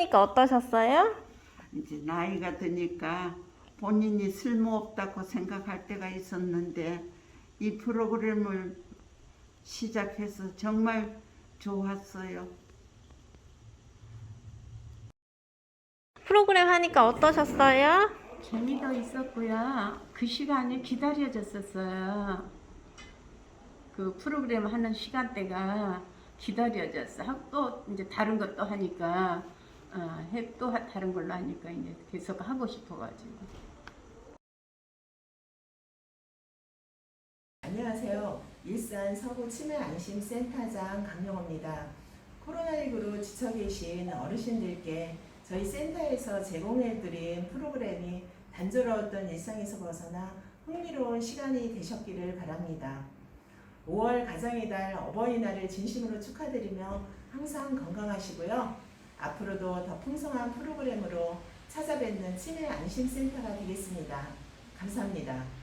하니까 어떠셨어요? 이제 나이가 드니까 본인이 쓸모없다고 생각할 때가 있었는데 이 프로그램을 시작해서 정말 좋았어요. 프로그램 하니까 어떠셨어요? 재미도 있었고요. 그 시간이 기다려졌었어요. 그 프로그램 하는 시간대가 기다려졌어. 하고 또 이제 다른 것도 하니까 어, 해- 또 하- 다른 걸로 하니까 이제 계속 하고 싶어가지고. 안녕하세요. 일산 서구 치매안심센터장 강영호입니다. 코로나19로 지쳐 계신 어르신들께 저희 센터에서 제공해드린 프로그램이 단조로웠던 일상에서 벗어나 흥미로운 시간이 되셨기를 바랍니다. 5월 가정의 달 어버이날을 진심으로 축하드리며 항상 건강하시고요. 앞으로도 더 풍성한 프로그램으로 찾아뵙는 치매 안심센터가 되겠습니다. 감사합니다.